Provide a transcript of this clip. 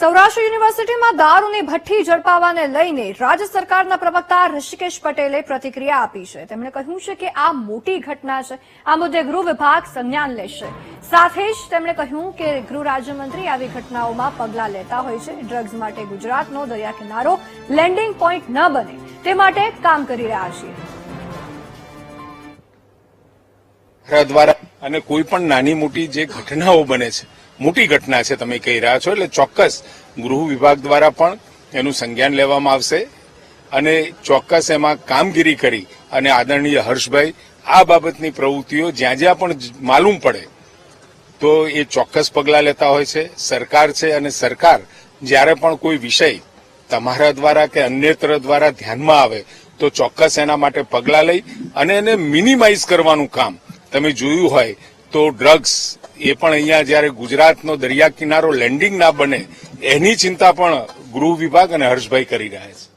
સૌરાષ્ટ્ર યુનિવર્સિટીમાં દારૂની ભઠ્ઠી ઝડપાવાને લઈને રાજ્ય સરકારના પ્રવક્તા ઋષિકેશ પટેલે પ્રતિક્રિયા આપી છે. તેમણે કહ્યું છે કે આ મોટી ઘટના છે. આ મુદ્દે ગૃહ વિભાગ સંજ્ઞાન લેશે. સાથે જ તેમણે કહ્યું કે ગૃહ રાજ્યમંત્રી આવી ઘટનાઓમાં પગલાં લેતા હોય છે. ડ્રગ્સ માટે ગુજરાતનો દરિયા કિનારો લેન્ડિંગ પોઈન્ટ ન બને. તે માટે કામ કરી રહ્યા છીએ. દ્વારા અને કોઈ પણ નાની મોટી જે ઘટનાઓ બને છે મોટી ઘટના છે તમે કહી રહ્યા છો. એટલે ચોક્કસ ગૃહ વિભાગ દ્વારા પણ એનું સંજ્ઞાન લેવામાં આવશે અને ચોક્કસ એમાં કામગીરી કરી અને આદરણીય હર્ષભાઈ, આ બાબતની પ્રવૃત્તિઓ જ્યાં જ્યાં પણ માલુમ પડે, તો એ ચોક્કસ પગલાં લેતા હોય છે. સરકાર છે અને સરકાર જ્યારે પણ કોઈ વિષય તમારા દ્વારા કે અન્યત્ર દ્વારા ધ્યાનમાં આવે, તો ચોક્કસ એના માટે પગલાં લઈ અને એને મિનિમાઇઝ કરવાનું કામ. તમે જોયું હોય તો ડ્રગ્સ એ પણ અહીંયા જ્યારે ગુજરાતનો દરિયા કિનારો લેન્ડિંગ ના બને, એની ચિંતા પણ ગૃહ વિભાગ અને હર્ષભાઈ કરી રહ્યા છે.